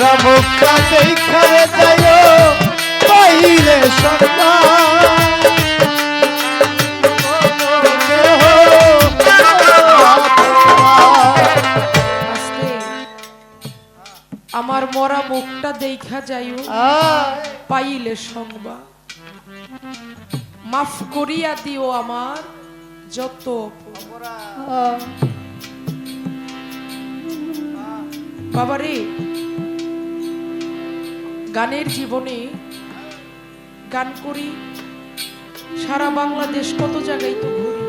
মোরা মুখটা দেখারে যাইও পাইলে আমার মরা মুখটা দেখা যাইও পাইলে সংবাদ মাফ করিয়া দিও আমার যত। বাবারে গানের জীবনে গান করি, সারা বাংলাদেশ কত জায়গায় তো ঘুরি।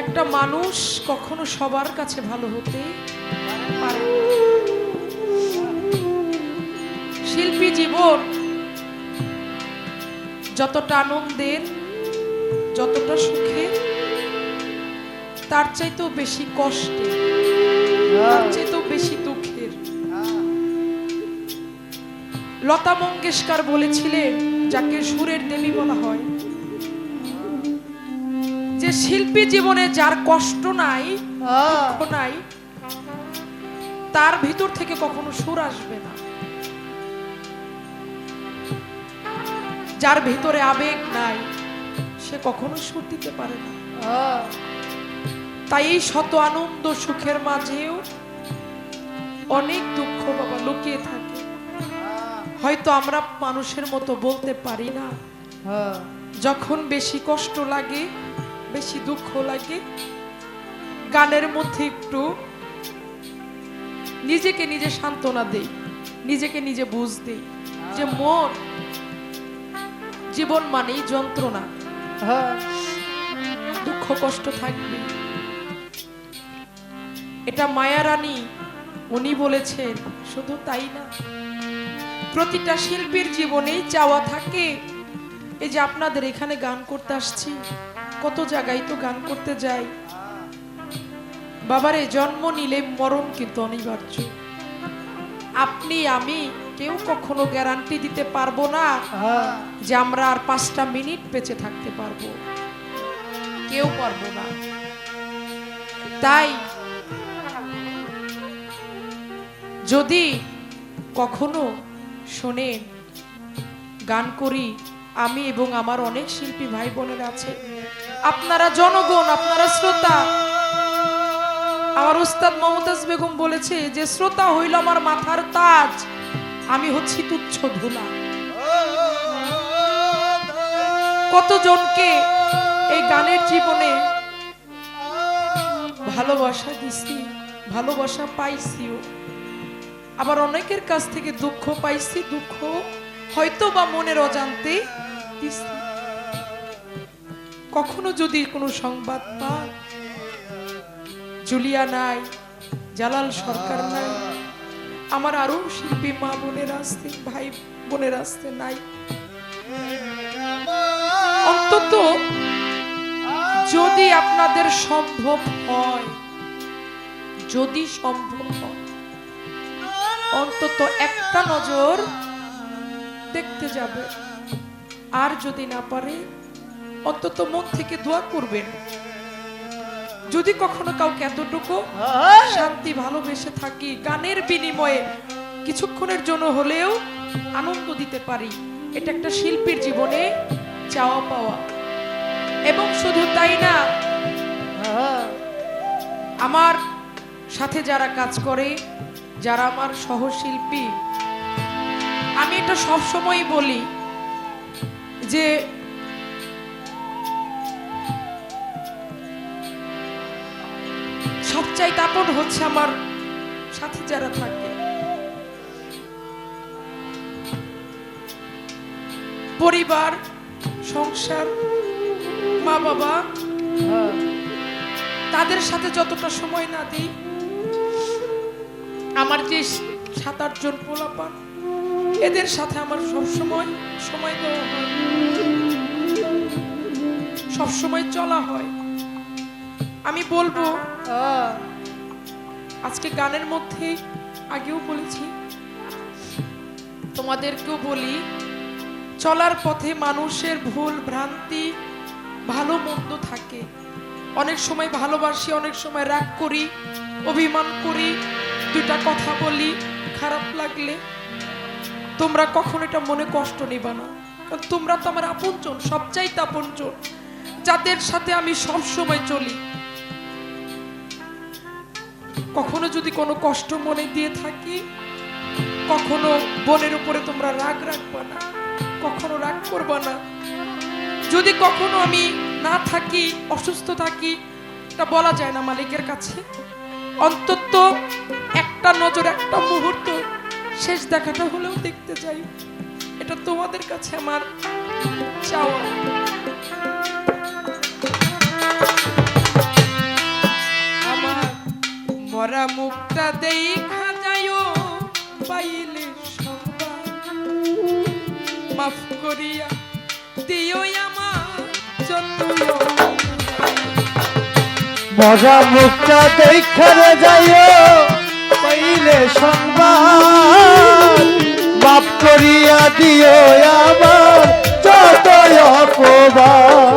একটা মানুষ কখনো সবার কাছে ভালো হতে পারে শিল্পী জীবন যতটা আনন্দের, যতটা সুখে, তার চাইতেও বেশি কষ্টে, তার চাইতেও বেশি লতা মঙ্গেশকর বলেছিলেন যাকে সুরের দেবী বলা হয় যে শিল্পী জীবনে যার কষ্ট নাই দুঃখ নাই তার ভিতর থেকে কখনো সুর আসবে না। যার ভিতরে আবেগ নাই সে কখনো সুর দিতে পারে না। তাই এই শত আনন্দ সুখের মাঝেও অনেক দুঃখ বাবা লুকিয়ে থাকে। হয়তো আমরা মানুষের মতো বলতে পারি না। যখন বেশি কষ্ট লাগে বেশি দুঃখ লাগে গানের মধ্যে একটু নিজেকে নিজে সান্ত্বনা দেই নিজেকে নিজে বুঝ দেই যে মন জীবন মানেই যন্ত্রণা। দুঃখ কষ্ট থাকবে। এটা মায়ারানী উনি বলেছেন শুধু তাই না প্রতিটা শিল্পীর জীবনেই চাওয়া থাকে। এই যে আপনাদের এখানে গান করতে আসছি, কত জায়গায় তো গান করতে যাই। বাবারে, জন্ম নিলে মরণ কিন্তু অনিবার্য। আপনি, আমি কেউ কখনো গ্যারান্টি দিতে পারব না যে আমরা আর পাঁচটা মিনিট বেঁচে থাকতে পারব। কেউ পারব না। তাই যদি কখনো শোনেন গান করি, আমি এবং আমার অনেক শিল্পী ভাই বোনেরা আছে। আপনারা জনগণ, আপনারা শ্রোতা। আমার উস্তাদ মমতাজ বেগম বলেছে যে, শ্রোতা হইল আমার মাথার তাজ, আমি হচ্ছি তুচ্ছ ধুলা। কতজনকে এই গানের জীবনে ভালোবাসা দিছি, ভালোবাসা পাইছিও। আবার অনেকের কাছ থেকে দুঃখ পাইছি, দুঃখ হয়তো বা মনের অজান্তে কখনো যদি কোনো সংবাদ পান জুলিয়া নাই, জালাল সরকার নাই, আমার আরও শিল্পী মা বোনের আসতে, ভাই বোনের আসতে নাই। অন্তত যদি আপনাদের সম্ভব হয়, যদি সম্ভব হয় অন্তত একটা নজর দেখতে যাবে। আর যদি না পারে, অন্তত মন থেকে দোয়া করবেন। যদি কখনো কাউকে এতটুকু শান্তি, ভালোবেসে থাকি, গানের বিনিময়ে কিছুক্ষণের জন্য হলেও আনন্দ দিতে পারি, এটা একটা শিল্পীর জীবনে চাওয়া পাওয়া। এবং শুধু তাই না, আমার সাথে যারা কাজ করে যারা আমার সহশিল্পী আমি এটা সবসময় বলি যে সবচাইতে আপন হচ্ছে আমার সাথে যারা থাকে। পরিবার সংসার মা বাবা তাদের সাথে যতটা সময় না দিই আমার যে সাত আটজন পোলাপান, এদের সাথে আমার সব সময় সময় দেওয়া হয়। সব সময় চলা হয়। আমি বলব, আজকে গানের মধ্যে আগেও বলেছি, তোমাদেরকেও বলি, চলার পথে মানুষের ভুল ভ্রান্তি, ভালো মন্দ থাকে। অনেক সময় ভালোবাসি, অনেক সময় রাগ করি, অভিমান করি দুইটা কথা বলি, খারাপ লাগলে তোমরা কখনো এটা মনে কষ্ট নিবা না। তোমরা তো আমার আপনজন, সবচাইতে আপনজন, যাদের সাথে আমি সব সময় চলি। কখনো যদি কোনো কষ্ট মনে দিয়ে থাকি, কখনো বোনের উপরে তোমরা রাগ রাখবা না, কখনো রাগ করবা না। যদি কখনো আমি না থাকি, অসুস্থ থাকি তা বলা যায় না মালিকের কাছে। অন্তত একটা নজর, একটা মুহূর্ত। শেষ দেখাটা হলেও দেখতে চাই। এটা তোমাদের কাছে আমার চাওয়া। আমার মরা মুখটা দেখা যায় পাইলে মাফ করিয়া দিও আমার যতই মজা মুখটা দেখারে যাইও পাইলে সংবাদ বাপ করিয়া দিও আমার যত অপবাদ।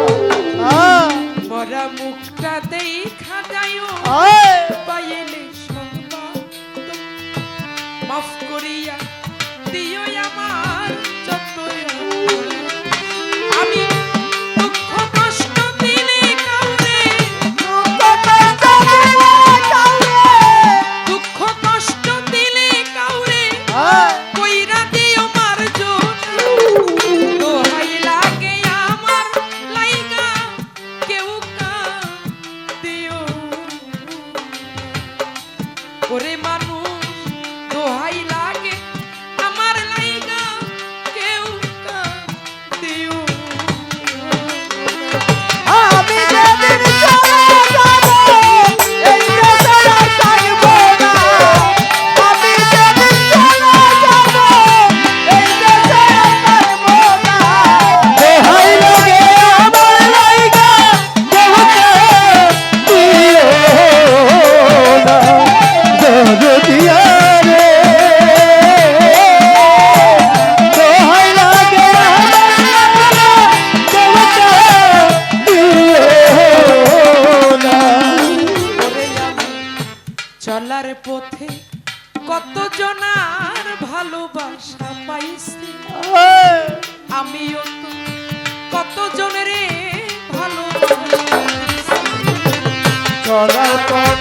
কত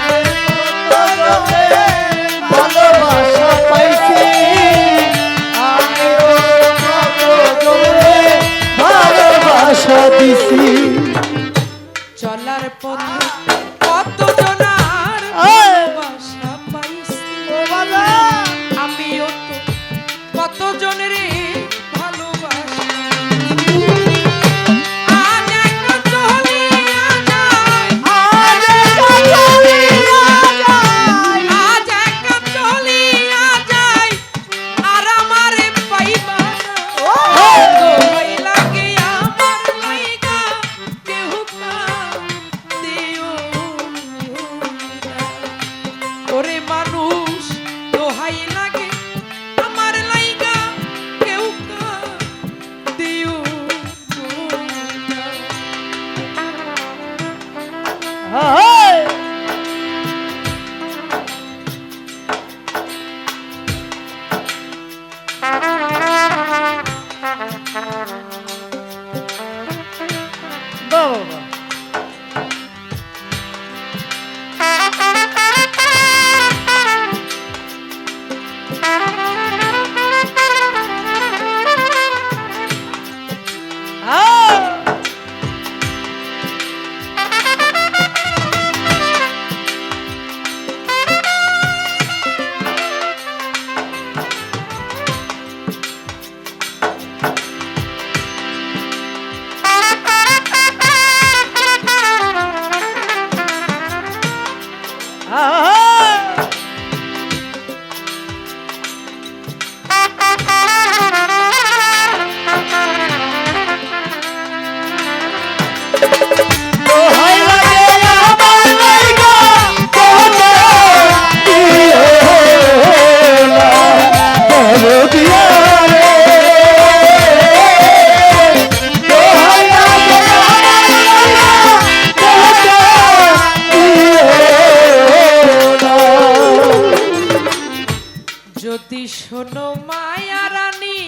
শোনো মায়া রানী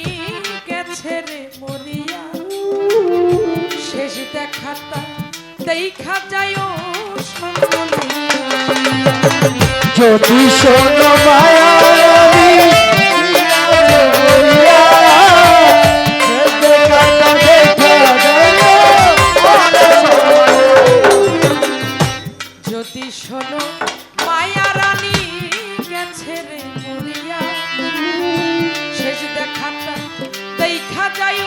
গেছে রে মরিয়া। শেষ দেখাটা দেখা যায় যদি শোনো মায়া পুরিয়া শেষ দেখাটা দেখা যায়